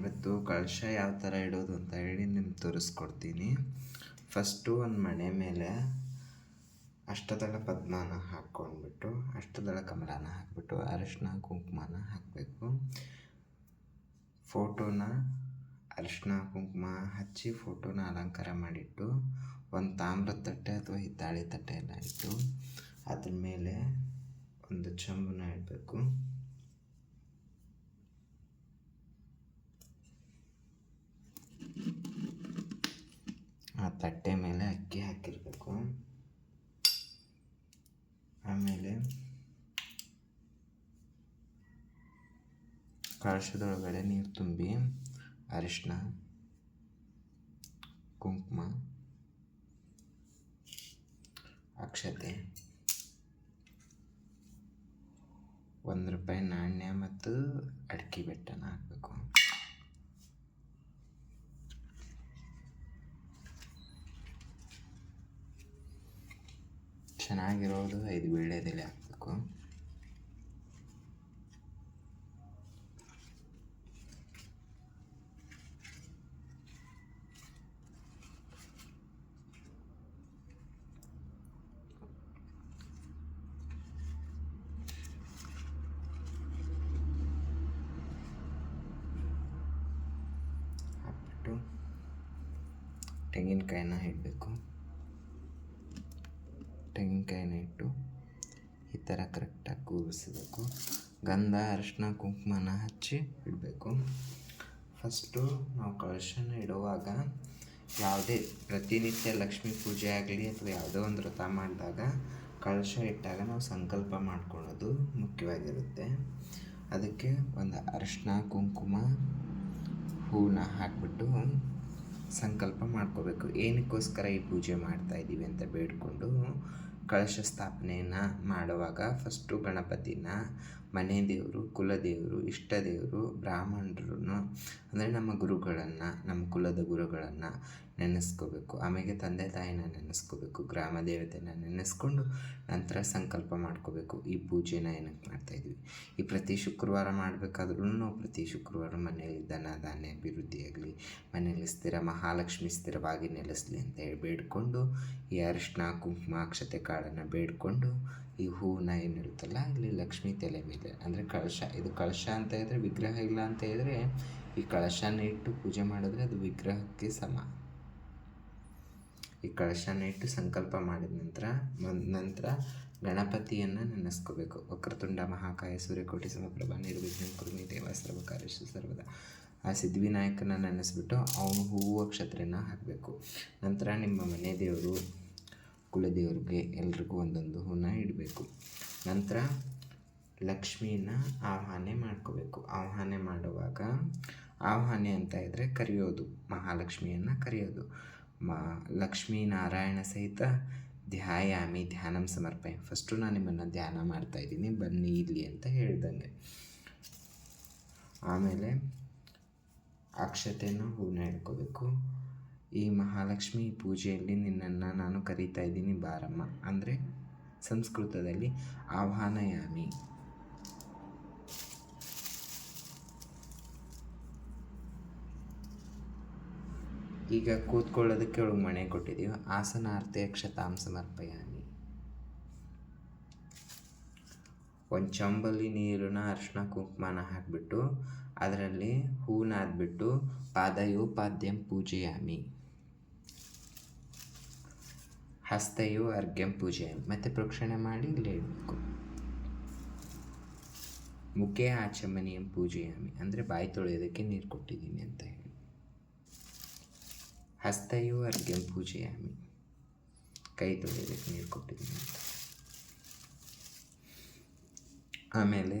ಇವತ್ತು ಕಳಶ ಯಾವ ಥರ ಇಡೋದು ಅಂತ ಹೇಳಿ ನಿಮ್ಗೆ ತೋರಿಸ್ಕೊಡ್ತೀನಿ. ಫಸ್ಟು ಒಂದು ಮಣೆ ಮೇಲೆ ಅಷ್ಟದಳ ಪದ್ಮನ ಹಾಕ್ಕೊಂಡ್ಬಿಟ್ಟು, ಅಷ್ಟದಳ ಕಮಲನ ಹಾಕ್ಬಿಟ್ಟು, ಅರಿಶಿನ, ಕುಂಕುಮನ ಹಾಕಬೇಕು. ಫೋಟೋನ, ಅರಿಶಿನ, ಕುಂಕುಮ ಹಚ್ಚಿ ಫೋಟೋನ ಅಲಂಕಾರ ಮಾಡಿಟ್ಟು, ಒಂದು ತಾಮ್ರದ ತಟ್ಟೆ ಅಥವಾ ಹಿತ್ತಾಳೆ ತಟ್ಟೆ ಎಲ್ಲ ಇಟ್ಟು, ಅದ್ರ ಮೇಲೆ ಒಂದು ಚಂಬನ ಇಡಬೇಕು ಆ ತಟ್ಟೆ ಮೇಲೆ ಅಕ್ಕಿ ಹಾಕಿರಬೇಕು. ಆಮೇಲೆ ಕಳಶದೊಳಗಡೆ ನೀರು ತುಂಬಿ ಅರಿಶಿನ ಕುಂಕುಮ, ಅಕ್ಷತೆ, ಒಂದು ರೂಪಾಯಿ ನಾಣ್ಯ ಮತ್ತು ಅಡಿಕೆ ಬೆಟ್ಟನ ಹಾಕಬೇಕು ಚೆನ್ನಾಗಿರೋದು ಐದು ವೀಳ್ಯದೆಲೆ ಹಾಕಬೇಕು. ಹಾಕ್ಬಿಟ್ಟು ತೆಂಗಿನಕಾಯಿನ ಇಡಬೇಕು. ತೆಂಗಿನಕಾಯಿನ ಇಟ್ಟು ಈ ಥರ ಕರೆಕ್ಟಾಗಿ ಕೂರಿಸಬೇಕು. ಗಂಧ ಅರಿಶಿನ ಕುಂಕುಮನ ಹಚ್ಚಿ ಇಡಬೇಕು. ಫಸ್ಟು ನಾವು ಕಳಶನ ಇಡುವಾಗ ಯಾವುದೇ ಪ್ರತಿನಿತ್ಯ ಲಕ್ಷ್ಮೀ ಪೂಜೆ ಆಗಲಿ ಅಥವಾ ಯಾವುದೋ ಒಂದು ವ್ರತ ಮಾಡಿದಾಗ ಕಳಶ ಇಟ್ಟಾಗ ನಾವು ಸಂಕಲ್ಪ ಮಾಡ್ಕೊಳ್ಳೋದು ಮುಖ್ಯವಾಗಿರುತ್ತೆ. ಅದಕ್ಕೆ ಒಂದು ಅರಿಶಿನ, ಕುಂಕುಮ ಹೂವನ್ನ ಹಾಕ್ಬಿಟ್ಟು ಸಂಕಲ್ಪ ಮಾಡ್ಕೋಬೇಕು. ಏನಕ್ಕೋಸ್ಕರ ಈ ಪೂಜೆ ಮಾಡ್ತಾ ಇದ್ದೀವಿ ಅಂತ ಬೇಡಿಕೊಂಡು ಕಳಶ ಸ್ಥಾಪನೆಯನ್ನು ಮಾಡುವಾಗ ಫಸ್ಟು ಗಣಪತಿನ ಮನೆ ದೇವರು ಕುಲದೇವರು ಇಷ್ಟ ದೇವರು, ಬ್ರಾಹ್ಮಣರನ್ನು, ಅಂದರೆ ನಮ್ಮ ಗುರುಗಳನ್ನು, ನಮ್ಮ ಕುಲದ ಗುರುಗಳನ್ನು ನೆನೆಸ್ಕೋಬೇಕು. ಆಮೇಲೆ ತಂದೆ ತಾಯಿನ ನೆನೆಸ್ಕೋಬೇಕು. ಗ್ರಾಮ ದೇವತೆನ ನೆನೆಸ್ಕೊಂಡು ನಂತರ ಸಂಕಲ್ಪ ಮಾಡ್ಕೋಬೇಕು. ಈ ಪೂಜೆನ ಏನಕ್ಕೆ ಮಾಡ್ತಾಯಿದ್ವಿ ಈ ಪ್ರತಿ ಶುಕ್ರವಾರ ಮಾಡಬೇಕಾದ್ರೂ ಪ್ರತಿ ಶುಕ್ರವಾರ ಮನೆಯಲ್ಲಿ ದನ ಧಾನ್ಯ ಅಭಿವೃದ್ಧಿಯಾಗಲಿ ಮನೆಯಲ್ಲಿ ಸ್ಥಿರ ಮಹಾಲಕ್ಷ್ಮಿ ಸ್ಥಿರವಾಗಿ ನೆಲೆಸಲಿ ಅಂತ ಹೇಳಿ ಬೇಡಿಕೊಂಡು, ಈ ಅರಿಶಿನ ಕುಂಕುಮ, ಅಕ್ಷತೆ ಕಾಳನ್ನು ಬೇಡ್ಕೊಂಡು, ಈ ಹೂವನ್ನ ಏನಿರುತ್ತಲ್ಲ, ಇಲ್ಲಿ ಲಕ್ಷ್ಮಿ ತಲೆ ಮೇಲೆ, ಅಂದರೆ ಕಳಶ. ಇದು ಕಳಶ ಅಂತ ಹೇಳಿದ್ರೆ ವಿಗ್ರಹ ಇಲ್ಲ ಅಂತ ಹೇಳಿದ್ರೆ ಈ ಕಳಶನ ಇಟ್ಟು ಪೂಜೆ ಮಾಡಿದ್ರೆ ಅದು ವಿಗ್ರಹಕ್ಕೆ ಸಮ. ಈ ಕಳಶನ ಇಟ್ಟು ಸಂಕಲ್ಪ ಮಾಡಿದ ನಂತರ ನಂತರ ಗಣಪತಿಯನ್ನು ನೆನೆಸ್ಕೋಬೇಕು. ವಕ್ರತುಂಡ, ಮಹಾಕಾಯ, ಸೂರ್ಯಕೋಟಿ ಸಮಪ್ರಭಾ ನಿರ್ವಿಘ್ನ, ಕುರ್ಮಿ ಸರ್ವಕಾರ್ಯಶು ಸರ್ವದ. ಆ ಸಿದ್ಧಿವಿನಾಯಕನ ನೆನೆಸ್ಬಿಟ್ಟು ಅವನು ಹೂವು ಅಕ್ಷತ್ರನ ಹಾಕಬೇಕು. ನಂತರ ನಿಮ್ಮ ಮನೆ ದೇವರು, ಕುಲದೇವ್ರಿಗೆ ಎಲ್ರಿಗೂ ಒಂದೊಂದು ಹೂನ ಇಡಬೇಕು. ನಂತರ ಲಕ್ಷ್ಮಿನ ಆಹ್ವಾನೆ ಮಾಡ್ಕೋಬೇಕು. ಆಹ್ವಾನೆ ಮಾಡುವಾಗ, ಆಹ್ವಾನೆ ಅಂತ ಇದ್ದರೆ ಕರೆಯೋದು. ಮಹಾಲಕ್ಷ್ಮಿಯನ್ನು ಕರೆಯೋದು. ಮ ಲಕ್ಷ್ಮೀನಾರಾಯಣ ಸಹಿತ ಧ್ಯಾಯಾಮಿ ಧ್ಯಾನಂ ಸಮರ್ಪಯ. ಫಸ್ಟು ನಾನು ನಿಮ್ಮನ್ನು ಧ್ಯಾನ ಮಾಡ್ತಾ ಇದ್ದೀನಿ. ಬನ್ನಿ ಇಲ್ಲಿ ಅಂತ ಹೇಳ್ದಂಗೆ. ಆಮೇಲೆ ಅಕ್ಷತೆಯನ್ನು ಹೂವನ್ನ ಹಿಡ್ಕೋಬೇಕು. ಈ ಮಹಾಲಕ್ಷ್ಮಿ ಪೂಜೆಯಲ್ಲಿ ನಿನ್ನನ್ನು ನಾನು ಕರೀತಾ ಇದ್ದೀನಿ ಬಾರಮ್ಮ. ಅಂದರೆ ಸಂಸ್ಕೃತದಲ್ಲಿ ಆಹ್ವಾನಯಾಮಿ. ಈಗ ಕೂತ್ಕೊಳ್ಳೋದಕ್ಕೆ ಒಳಗೆ ಮಣೆ ಕೊಟ್ಟಿದ್ದೀವಿ ಆಸನಾರ್ತೆ ಕ್ಷತಾಂ ಸಮರ್ಪಯಾಮಿ. ಒಂದು ಚಂಬಲ್ಲಿ ನೀರನ್ನ ಅರ್ಶಿನ ಕುಂಕುಮನ ಹಾಕಿಬಿಟ್ಟು, ಅದರಲ್ಲಿ ಹೂನಾದ್ಬಿಟ್ಟು ಪಾದಯೋಪಾದ್ಯಂ ಪೂಜೆಯಾಮಿ. ಹಸ್ತಯೋ ಅರ್ಘ್ಯಂ ಪೂಜೆಯಾಮಿ. ಮತ್ತು ಪ್ರೋಕ್ಷಣೆ ಮಾಡಿ ಇಲ್ಲೇ ಇಡಬೇಕು ಮುಖೇ ಆಚಮನಿಯಂ ಪೂಜೆಯಾಮಿ. ಅಂದರೆ ಬಾಯಿ ತೊಳೆಯೋದಕ್ಕೆ ನೀರು ಕೊಟ್ಟಿದ್ದೀನಿ ಅಂತ ಹೇಳಿ ಹಸ್ತಯೋ ಅರ್ಘ್ಯಂ ಪೂಜೆಯಾಮಿ ಕೈ ತೊಳೆಯಬೇಕು, ನೀರು ಕೊಟ್ಟಿದ್ದೀನಿ ಆಮೇಲೆ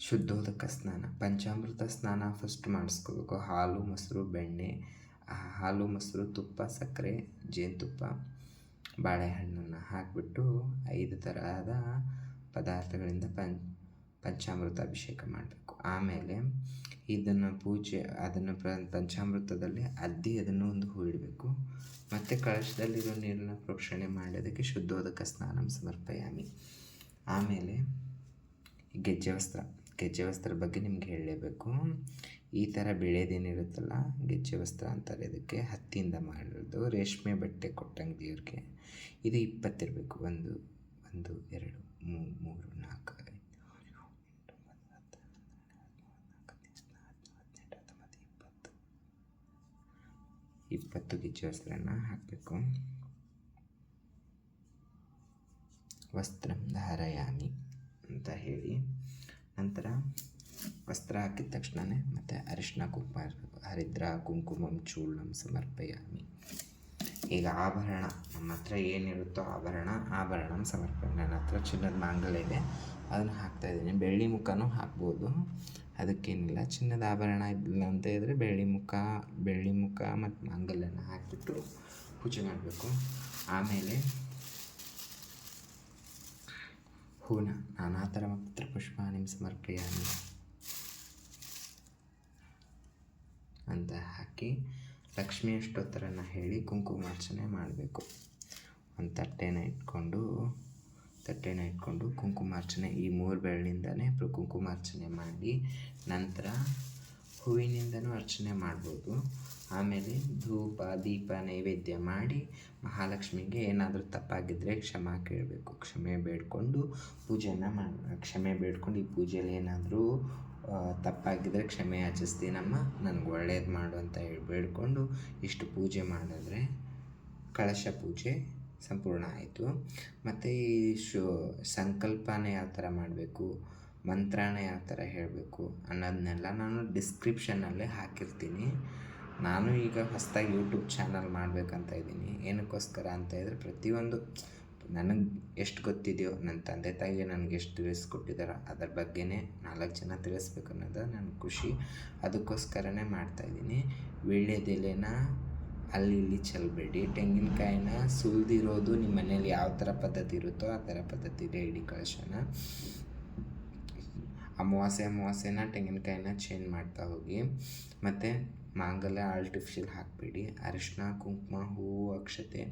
ಶುದ್ಧೋದಕ ಸ್ನಾನ. ಪಂಚಾಮೃತ ಸ್ನಾನ ಫಸ್ಟ್ ಮಾಡಿಸ್ಕೋಬೇಕು. ಹಾಲು, ಮೊಸರು, ಬೆಣ್ಣೆ ಹಾಲು, ಮೊಸರು, ತುಪ್ಪ, ಸಕ್ಕರೆ, ಜೇನುತುಪ್ಪ, ಬಾಳೆಹಣ್ಣನ್ನು ಹಾಕಿಬಿಟ್ಟು ಐದು ಥರದ ಪದಾರ್ಥಗಳಿಂದ ಪಂ, ಪಂಚಾಮೃತ ಅಭಿಷೇಕ ಮಾಡಬೇಕು. ಆಮೇಲೆ ಇದನ್ನು ಪೂಜೆ, ಅದನ್ನು ಪ್ರ, ಪಂಚಾಮೃತದಲ್ಲಿ ಅದ್ದಿ ಅದನ್ನು ಒಂದು ಹೂ ಇಡಬೇಕು. ಮತ್ತು ಕಳಶದಲ್ಲಿರೋ ನೀರನ್ನ ಪ್ರೋಕ್ಷಣೆ ಮಾಡೋದಕ್ಕೆ ಶುದ್ಧೋದಕ ಸ್ನಾನ ಸಮರ್ಪಯಾಮಿ. ಆಮೇಲೆ ಗೆಜ್ಜೆ ವಸ್ತ್ರ ಗೆಜ್ಜೆ ವಸ್ತ್ರ ಬಗ್ಗೆ ನಿಮ್ಗೆ ಹೇಳಲೇಬೇಕು. ಈ ಥರ ಬೆಳೆಯೋದೇನಿರುತ್ತಲ್ಲ ಗೆಜ್ಜೆ ವಸ್ತ್ರ ಅಂತಾರೆ ಇದಕ್ಕೆ, ಹತ್ತಿಯಿಂದ ಮಾಡಿರೋದು, ರೇಷ್ಮೆ ಬಟ್ಟೆ ಕೊಟ್ಟಂಗೆ ದೇವ್ರಿಗೆ. ಇದು ಇಪ್ಪತ್ತಿರಬೇಕು ಒಂದು ಒಂದು, ಎರಡು ಮೂರು, ನಾಲ್ಕು. ಇಪ್ಪತ್ತು ಗೆಜ್ಜೆ ವಸ್ತ್ರನ ಹಾಕಬೇಕು. ವಸ್ತ್ರಂ ಧಾರಯಾಮಿ ಅಂತ ಹೇಳಿ. ನಂತರ ವಸ್ತ್ರ ಹಾಕಿದ ತಕ್ಷಣವೇ ಮತ್ತು ಅರಿಶಿನ ಕುಂಕುಮ ಹರಿದ್ರ, ಕುಂಕುಮಂ, ಚೂರ್ಣಂ, ಸಮರ್ಪಯಾಮಿ. ಈಗ ಆಭರಣ, ನಮ್ಮ ಹತ್ರ ಏನಿರುತ್ತೋ ಆಭರಣ ಆಭರಣ ಸಮರ್ಪಣೆ. ನನ್ನ ಹತ್ರ ಚಿನ್ನದ ಮಾಂಗಲ್ಯ ಇದೆ, ಅದನ್ನು ಹಾಕ್ತಾಯಿದ್ದೀನಿ ಬೆಳ್ಳಿ ಮುಖನೂ ಹಾಕ್ಬೋದು. ಅದಕ್ಕೇನಿಲ್ಲ, ಚಿನ್ನದ ಆಭರಣ ಇಲ್ಲ ಅಂತ ಇದ್ದರೆ ಬೆಳ್ಳಿ ಮುಖ ಬೆಳ್ಳಿ ಮುಖ ಮತ್ತು ಮಾಂಗಲ್ಯನ ಹಾಕಿಬಿಟ್ಟು ಪೂಜೆ ಮಾಡಬೇಕು. ಆಮೇಲೆ ಹೂನ, ನಾನಾ ಥರ ಮಾತ್ರ ಪುಷ್ಪ ನಿಮ್ಮ ಸಮರ್ಪಯಾಮಿ ಅಂತ ಹಾಕಿ ಲಕ್ಷ್ಮೀ ಅಷ್ಟೋತ್ತರನ ಹೇಳಿ ಕುಂಕುಮಾರ್ಚನೆ ಮಾಡಬೇಕು. ಒಂದು ತಟ್ಟೆನ ಇಟ್ಕೊಂಡು ತಟ್ಟೆನ ಇಟ್ಕೊಂಡು ಕುಂಕುಮಾರ್ಚನೆ ಈ ಮೂರು ಬೆರಳಿಂದನೇ ಕುಂಕುಮಾರ್ಚನೆ ಮಾಡಿ ನಂತರ ಹೂವಿನಿಂದನೂ ಅರ್ಚನೆ ಮಾಡ್ಬೋದು. ಆಮೇಲೆ ಧೂಪ, ದೀಪ, ನೈವೇದ್ಯ ಮಾಡಿ ಮಹಾಲಕ್ಷ್ಮಿಗೆ ಏನಾದರೂ ತಪ್ಪಾಗಿದ್ದರೆ ಕ್ಷಮಾ ಕೇಳಬೇಕು. ಕ್ಷಮೆ ಬೇಡ್ಕೊಂಡು ಪೂಜೆನ ಮಾಡಿ ಕ್ಷಮೆ ಬೇಡ್ಕೊಂಡು ಈ ಪೂಜೆಯಲ್ಲಿ ಏನಾದರೂ ತಪ್ಪಾಗಿದ್ದರೆ ಕ್ಷಮೆ ಯಾಚಿಸ್ತೀನಮ್ಮ ನನಗೆ ಒಳ್ಳೇದು ಮಾಡು ಅಂತ ಹೇಳಿ ಬೇಡಿಕೊಂಡು ಇಷ್ಟು ಪೂಜೆ ಮಾಡಿದ್ರೆ ಕಳಶ ಪೂಜೆ ಸಂಪೂರ್ಣ ಆಯಿತು. ಮತ್ತು ಈ ಶು, ಸಂಕಲ್ಪನ ಯಾವ ಥರ ಮಾಡಬೇಕು, ಮಂತ್ರನ ಯಾವ ಥರ ಹೇಳಬೇಕು ಅನ್ನೋದನ್ನೆಲ್ಲ ನಾನು ಡಿಸ್ಕ್ರಿಪ್ಷನಲ್ಲೇ ಹಾಕಿರ್ತೀನಿ. ನಾನು ಈಗ ಹೊಸದಾಗಿ ಯೂಟ್ಯೂಬ್ ಚಾನಲ್ ಮಾಡಬೇಕಂತ ಇದ್ದೀನಿ. ಏನಕ್ಕೋಸ್ಕರ ಅಂತ ಹೇಳಿದ್ರೆ ಪ್ರತಿಯೊಂದು ನನಗೆ ಎಷ್ಟು ಗೊತ್ತಿದೆಯೋ ನನ್ನ ತಂದೆ ತಾಯಿಗೆ ನನಗೆ ಎಷ್ಟು ತಿಳಿಸ್ಕೊಟ್ಟಿದ್ದಾರೆ ಅದ್ರ ಬಗ್ಗೆನೇ ನಾಲ್ಕು ಜನ ತಿಳಿಸ್ಬೇಕು ಅನ್ನೋದು ನನ್ನ ಖುಷಿ. ಅದಕ್ಕೋಸ್ಕರನೇ ಮಾಡ್ತಾಯಿದ್ದೀನಿ ವೀಳ್ಯದೆಲೆನ ಅಲ್ಲಿ ಇಲ್ಲಿ ಚೆಲ್ಲಬೇಡಿ ತೆಂಗಿನಕಾಯಿನ ಸುಲಿದಿರೋದು ನಿಮ್ಮ ಮನೇಲಿ ಯಾವ ಥರ ಪದ್ಧತಿ ಇರುತ್ತೋ ಆ ಥರ ಪದ್ಧತಿ ಇಡೀ ಕಳಶನ ಅಮಾವಾಸ್ಯೆ, ಅಮಾವಾಸ್ಯೆನ ತೆಂಗಿನಕಾಯಿನ ಚೇಂಜ್ ಮಾಡ್ತಾ ಹೋಗಿ. ಮತ್ತು ಮಾಂಗಲ್ಯ ಆರ್ಟಿಫಿಷಿಯಲ್ ಹಾಕಬೇಡಿ. ಅರಿಶಿನ ಕುಂಕುಮ ಹೂವು ಅಕ್ಷತೆ.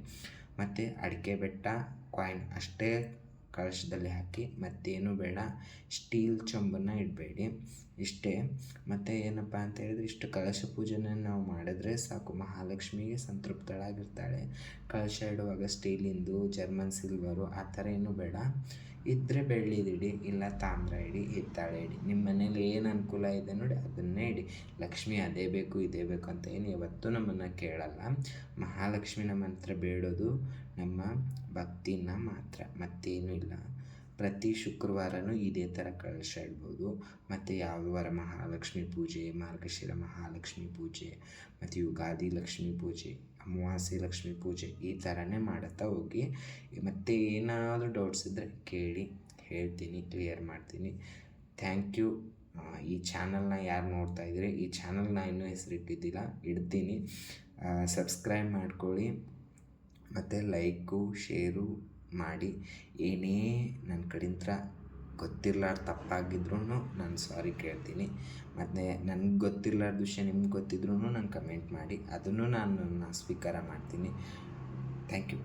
ಮತ್ತು ಅಡಿಕೆ ಬೆಟ್ಟ ಕಾಯಿನ್ ಅಷ್ಟೇ ಕಳಶದಲ್ಲಿ ಹಾಕಿ ಮತ್ತೇನು ಬೇಡ ಸ್ಟೀಲ್ ಚೊಂಬನ್ನು ಇಡಬೇಡಿ. ಇಷ್ಟೇ. ಮತ್ತು ಏನಪ್ಪ ಅಂತ ಹೇಳಿದ್ರೆ, ಇಷ್ಟು ಕಲಶ ಪೂಜೆನ ನಾವು ಮಾಡಿದ್ರೆ ಸಾಕು. ಮಹಾಲಕ್ಷ್ಮಿಗೆ ಸಂತೃಪ್ತಳಾಗಿರ್ತಾಳೆ. ಕಳಶ ಇಡುವಾಗ ಸ್ಟೀಲಿಂದು, ಜರ್ಮನ್ ಸಿಲ್ವರು, ಆ ಥರ ಏನು ಬೇಡ. ಇದ್ದರೆ ಬೆಳ್ಳಿದಿಡಿ ಇಲ್ಲ ತಾಮ್ರ ಇಡಿ, ಹಿತ್ತಾಳೆ ಇಡಿ. ನಿಮ್ಮ ಮನೇಲಿ ಏನು ಅನುಕೂಲ ಇದೆ ನೋಡಿ, ಅದನ್ನೇ ಇಡಿ. ಲಕ್ಷ್ಮಿ ಅದೇ ಬೇಕು, ಇದೇ ಬೇಕು ಅಂತ ಏನು ಯಾವತ್ತೂ ನಮ್ಮನ್ನು ಕೇಳಲ್ಲ. ಮಹಾಲಕ್ಷ್ಮಿ ನಮ್ಮ ಹತ್ರ ಬೇಡೋದು ನಮ್ಮ ಭಕ್ತಿನ ಮಾತ್ರ. ಮತ್ತೇನೂ ಇಲ್ಲ. ಪ್ರತಿ ಶುಕ್ರವಾರನೂ ಇದೇ ಥರ ಕಳಶ ಇಡ್ಬೋದು. ಮತ್ತು ಯಾವ ವಾರ ಮಹಾಲಕ್ಷ್ಮಿ ಪೂಜೆ, ಮಾರ್ಗಶಿರ ಮಹಾಲಕ್ಷ್ಮಿ ಪೂಜೆ, ಮತ್ತು ಯುಗಾದಿ ಲಕ್ಷ್ಮಿ ಪೂಜೆ, ಅಮಾವಾಸ್ಯೆ ಲಕ್ಷ್ಮಿ ಪೂಜೆ ಈ ಥರನೇ ಮಾಡುತ್ತಾ ಹೋಗಿ. ಮತ್ತು ಏನಾದರೂ ಡೌಟ್ಸ್ ಇದ್ದರೆ ಕೇಳಿ, ಹೇಳ್ತೀನಿ ಕ್ಲಿಯರ್ ಮಾಡ್ತೀನಿ. ಥ್ಯಾಂಕ್ ಯು ಈ ಚಾನಲ್ನ ಯಾರು ನೋಡ್ತಾ ಇದ್ದೀರಿ ಈ ಚಾನಲ್ನ ಇನ್ನೂ ಹೆಸರಿಟ್ಟಿದ್ದಿಲ್ಲ, ಇಡ್ತೀನಿ. ಸಬ್ಸ್ಕ್ರೈಬ್ ಮಾಡ್ಕೊಳ್ಳಿ. ಮತ್ತು ಲೈಕು ಶೇರು ಮಾಡಿ, ಏನೇ ನನ್ನ ಕಡಿಂದ ಗೊತ್ತಿರ್ಲಾರ್ದು ತಪ್ಪಾಗಿದ್ರೂ ನಾನು ಸಾರಿ ಕೇಳ್ತೀನಿ. ಮತ್ತು ನನಗೆ ಗೊತ್ತಿರ್ಲಾರ್ದ ವಿಷಯ ನಿಮ್ಗೆ ಗೊತ್ತಿದ್ರೂ ನಾನು ಕಮೆಂಟ್ ಮಾಡಿ, ಅದನ್ನು ನಾನು ಸ್ವೀಕಾರ ಮಾಡ್ತೀನಿ. Thank you